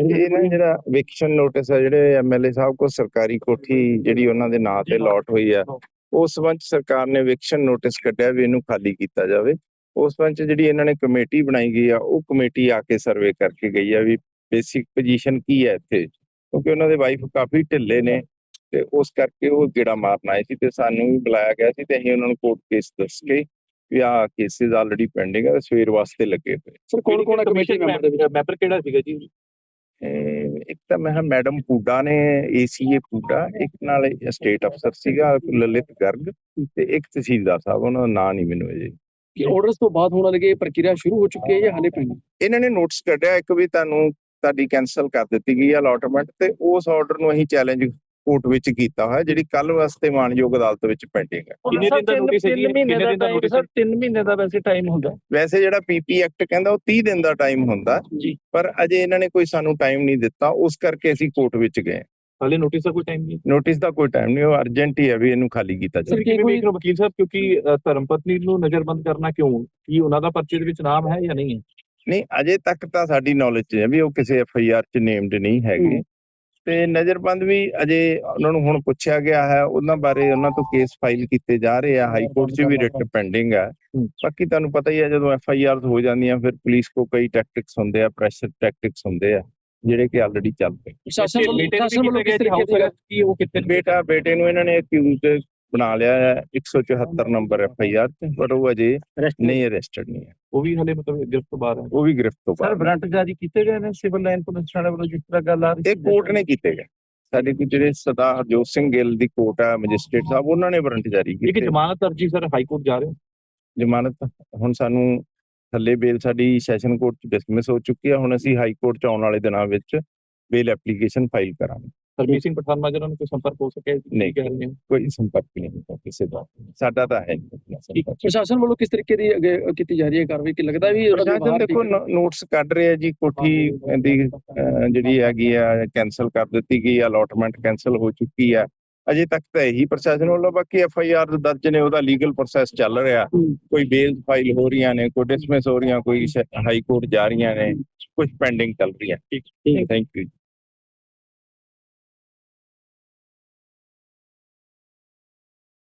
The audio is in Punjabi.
ਇਹ ਨਾ ਜਿਹੜਾ ਵਿਕਸ਼ਨ ਨੋਟਿਸ ਹੈ ਜਿਹੜੇ ਐਮਐਲਏ ਸਾਹਿਬ ਕੋ ਸਰਕਾਰੀ ਕੋਠੀ ਜਿਹੜੀ ਉਹਨਾਂ ਦੇ ਨਾਂ ਤੇ ਲੋਟ ਹੋਈ ਆ ਉਸ ਸੰਬੰਧ 'ਚ ਸਰਕਾਰ ਨੇ ਵਿਕਸ਼ਨ ਨੋਟਿਸ ਕੱਢਿਆ ਵੀ ਇਹਨੂੰ ਖਾਲੀ ਕੀਤਾ ਜਾਵੇ। ਉਸ ਸੰਬੰਧ 'ਚ ਜਿਹੜੀ ਇਹਨਾਂ ਨੇ ਕਮੇਟੀ ਬਣਾਈ ਗਈ ਆ ਉਹ ਕਮੇਟੀ ਆ ਕੇ ਸਰਵੇ ਕਰਕੇ ਗਈ ਆ ਵੀ ਬੇਸਿਕ ਪੋਜੀਸ਼ਨ ਕੀ ਹੈ ਇੱਥੇ। ਕਿਉਂਕਿ ਉਹਨਾਂ ਦੇ ਵਾਈਫ ਕਾਫੀ ਢਿੱਲੇ ਨੇ ਤੇ ਉਸ ਕਰਕੇ ਉਹ ਗੇੜਾ ਮਾਰਨ ਆਏ ਸੀ ਤੇ ਸਾਨੂੰ ਵੀ ਬੁਲਾਇਆ ਗਿਆ ਸੀ ਤੇ ਅਸੀਂ ਉਹਨਾਂ ਨੂੰ ਕੋਰਟ ਕੇਸ ਦੱਸ ਕੇ ਵੀ ਆਹ ਕੇਸਿਸ ਆਲਰੇਡੀ ਪੈਂਡਿੰਗ ਆ ਸਵੇਰ ਵਾਸਤੇ ਲੱਗੇ ਹੋਏ। ਸਰ ਕੌਣ ਕੌਣ ਕਮੇਟੀ ਮੈਂਬਰ ਦੇ ਵਿੱਚ? ਮੈਂਬਰ ਕਿਹੜਾ ਸੀਗਾ ਜੀ? ਇੱਕ ਤਾਂ ਮੈਂ ਮੈਡਮ ਪੂਡਾ ਨੇ ਏਸੀਏ ਪੂਡਾ ਇੱਕ ਨਾਲ ਸਟੇਟ ਅਫਸਰ ਸੀਗਾ ਲਲਿਤ ਗਰਗ ਤੇ ਇੱਕ ਤਹਿਸੀਲਦਾਰ ਸਾਹਿਬ ਉਹਨਾਂ ਦਾ ਨਾਂ ਨਹੀਂ ਮੈਨੂੰ ਅਜੇ ਕਿ ਆਰਡਰਸ ਤੋਂ ਬਾਅਦ ਹੋਣ ਲੱਗੇ ਪ੍ਰਕਿਰਿਆ ਸ਼ੁਰੂ ਹੋ ਚੁੱਕੀ ਹੈ ਜਾਂ ਹਾਲੇ ਪੈਂਡਿੰਗ ਇਹਨਾਂ ਨੇ ਨੋਟਿਸ ਕੱਢਿਆ ਇੱਕ ਵੀ ਤੁਹਾਨੂੰ ਤੁਹਾਡੀ ਕੈਨਸਲ ਕਰ ਦਿੱਤੀ ਗਈ ਹੈ ਅਲਾਟਮੈਂਟ ਤੇ ਉਸ ਆਰਡਰ ਨੂੰ ਅਸੀਂ ਚੈਲੰਜ ਕੋਰਟ ਵਿੱਚ ਕੀਤਾ ਹੋਇਆ ਜਿਹੜੀ ਕੱਲ ਵਾਸਤੇ ਮਾਨਯੋਗ ਅਦਾਲਤ ਵਿੱਚ ਪੈਂਡਿੰਗ ਹੈ। ਕਿੰਨੇ ਦਿਨ ਦਾ notice ਹੈ? ਕਿੰਨੇ ਦਾ ਦਿਨ ਦਾ notice ਸਰ 3 ਮਹੀਨੇ ਦਾ ਵੈਸੇ ਟਾਈਮ ਹੁੰਦਾ। ਵੈਸੇ ਜਿਹੜਾ ਪੀਪੀ ਐਕਟ ਕਹਿੰਦਾ ਉਹ 30 ਦਿਨ ਦਾ ਟਾਈਮ ਹੁੰਦਾ। ਪਰ ਅਜੇ ਇਹਨਾਂ ਨੇ ਕੋਈ ਸਾਨੂੰ ਟਾਈਮ ਨਹੀਂ ਦਿੱਤਾ। ਉਸ ਕਰਕੇ ਅਸੀਂ ਕੋਰਟ ਵਿੱਚ ਗਏ ਹਾਲੇ ਨੋਟਿਸ ਦਾ ਕੋਈ ਟਾਈਮ ਨਹੀਂ ਨੋਟਿਸ ਦਾ ਕੋਈ ਟਾਈਮ ਨਹੀਂ ਉਹ ਅਰਜੈਂਟ ਹੀ ਹੈ ਵੀ ਇਹਨੂੰ ਖਾਲੀ ਕੀਤਾ ਜਾਵੇ। ਸਰ ਹੋ ਵਕੀਲ ਸਾਹਿਬ ਕਿਉਂਕਿ ਧਰਮ ਪਤਨੀ ਨੂੰ ਨਜ਼ਰਬੰਦ ਕਰਨਾ ਕਿਉਂ? ਕੀ ਉਹਨਾਂ ਦਾ ਪਰਚੇ ਦੇ ਵਿੱਚ ਨਾਮ ਹੈ ਜਾਂ ਨਹੀਂ ਹੈ? ਨਹੀਂ ਅਜੇ ਤੱਕ ਤਾਂ ਸਾਡੀ ਨੌਲੇਜ 'ਚ ਹੈ ਵੀ ਉਹ ਕਿਸੇ ਐਫ ਆਈ ਆਰ 'ਚ ਨੇਮਡ ਨਹੀਂ ਹੈਗੇ। ਤੇ ਨਜ਼ਰਬੰਦ ਵੀ ਅਜੇ ਉਹਨਾਂ ਨੂੰ ਹੁਣ ਪੁੱਛਿਆ ਗਿਆ ਹੈ ਉਹਨਾਂ ਬਾਰੇ ਉਹਨਾਂ ਤੋਂ ਕੇਸ ਫਾਈਲ ਕੀਤੇ ਜਾ ਰਹੇ ਆ ਹਾਈ ਕੋਰਟ 'ਚ ਵੀ ਰਿਟ ਪੈਂਡਿੰਗ ਹੈ। ਬਾਕੀ ਤੁਹਾਨੂੰ ਪਤਾ ਹੀ ਹੈ ਜਦੋਂ ਐਫ ਆਈ ਆਰ ਹੋ ਜਾਂਦੀਆਂ ਫਿਰ ਪੁਲਿਸ ਕੋ ਕਈ ਟੈਕਟਿਕਸ ਹੁੰਦੇ ਆ ਪ੍ਰੈਸ਼ਰ ਟੈਕਟਿਕਸ ਹੁੰਦੇ ਆ ਜਿਹੜੇ ਕਿ ਆਲਰੇਡੀ ਚੱਲ ਪਏ ਵੱਲੋਂ ਬੇਟੇ ਵੱਲੋਂ ਕਿਸ ਤਰੀਕੇ ਕੀ ਉਹ ਕਿਤੇ ਬੇਟਾ ਬੇਟੇ ਨੂੰ ਇਹਨਾਂ ਨੇ ਅਕਿਊਜ਼ਡ ਬਣਾ ਲਿਆ ਹੈ 174 ਨੰਬਰ ਐਫ ਆਈ ਆਰ 'ਚ ਪਰ ਉਹ ਅਜੇ ਨਹੀਂ ਅਰੈਸਟਡ ਨਹੀਂ ਹੈ। ਉਹ ਵੀ ਹਲੇ ਮਤਲਬ ਗ੍ਰਿਫਤ ਤੋਂ ਬਾਹਰ ਹੈ। ਉਹ ਵੀ ਗ੍ਰਿਫਤ ਤੋਂ ਸਰ ਬਾਹਰ ਵਾਰੰਟ ਜਾਰੀ ਕੀਤੇ ਗਏ ਨੇ ਸਿਵਲ ਲਾਈਨ ਪੁਲਿਸ ਥਾਣੇ ਵੱਲੋਂ ਜਿਸ ਤਰ੍ਹਾਂ ਗੱਲ ਆ ਰਹੀ ਇਹ ਕੋਰਟ ਨੇ ਕੀਤੇ ਗਏ। ਸਾਡੇ ਕੋਲ ਜਿਹੜੇ ਸਦਾ ਹਰਜੋਤ ਸਿੰਘ ਗਿੱਲ ਦੀ ਕੋਰਟ ਆ ਮੈਜਿਸਟ੍ਰੇਟ ਸਾਹਿਬ ਉਹਨਾਂ ਨੇ ਵਾਰੰਟ ਜਾਰੀ ਇੱਕ ਕੀਤੇ ਜ਼ਮਾਨਤ ਅਰਜੀ ਸਰ ਹਾਈ ਕੋਰਟ ਜਾ ਰਹੇ ਜ਼ਮਾਨਤ ਹੁਣ ਸਾਨੂੰ ਥੱਲੇ ਬੇਲ ਸਾਡੀ ਸੈਸ਼ਨ ਕੋਰਟ ਚ ਡਿਸਮਿਸ ਹੋ ਚੁੱਕੀ ਹੈ। ਹੁਣ ਅਸੀਂ ਹਾਈ ਕੋਰਟ ਚ ਆਉਣ ਵਾਲੇ ਦਿਨਾਂ ਵਿੱਚ ਬੇਲ ਐਪਲੀਕੇਸ਼ਨ ਫਾਈਲ ਕਰਾਂਗੇ। ਸਰਬੀਰ ਸਿੰਘ ਪਠਾਨ ਮਾਜਰਾ ਨੂੰ ਕੋਈ ਸੰਪਰਕ ਹੋ ਸਕਿਆ ਨਹੀਂ। ਕਹਿ ਰਹੇ ਹੋ ਕੋਈ ਸੰਪਰਕ ਨਹੀਂ ਹੁੰਦਾ ਕਿਸੇ ਦਾ ਸਾਡਾ ਤਾਂ ਹੈ। ਪ੍ਰਸ਼ਾਸਨ ਵੱਲੋਂ ਕਿਸ ਤਰੀਕੇ ਦੀ ਅੱਗੇ ਕੀਤੀ ਜਾ ਰਹੀ ਹੈ ਕਾਰਵਾਈ? ਕਿ ਲੱਗਦਾ ਵੀ ਪ੍ਰਸ਼ਾਸਨ ਦੇਖੋ ਨੋਟਸ ਕੱਢ ਰਿਹਾ ਜੀ ਕੋਠੀ ਦੀ ਜਿਹੜੀ ਹੈਗੀ ਆ ਕੈਨਸਲ ਕਰ ਦਿੱਤੀ ਗਈ ਅਲਾਟਮੈਂਟ ਕੈਨਸਲ ਹੋ ਚੁੱਕੀ ਆ। ਅਜੇ ਤੱਕ ਤਾਂ ਇਹੀ ਪ੍ਰਸ਼ਾਸਨ ਵੱਲੋਂ ਬਾਕੀ ਐਫ ਆਈ ਆਰ ਦਰਜ ਨੇ ਉਹਦਾ ਲੀਗਲ ਪ੍ਰੋਸੈਸ ਚੱਲ ਰਿਹਾ। ਹੂੰ। ਕੋਈ ਬੇਲ ਫਾਈਲ ਹੋ ਰਹੀਆਂ ਨੇ ਕੋਈ ਡਿਸਮਿਸ ਹੋ ਰਹੀਆਂ ਕੋਈ ਹਾਈ ਕੋਰਟ ਜਾ ਰਹੀਆਂ ਨੇ ਕੁਝ ਪੈਂਡਿੰਗ ਚੱਲ ਰਹੀਆਂ। ਠੀਕ ਥੈਂਕ ਯੂ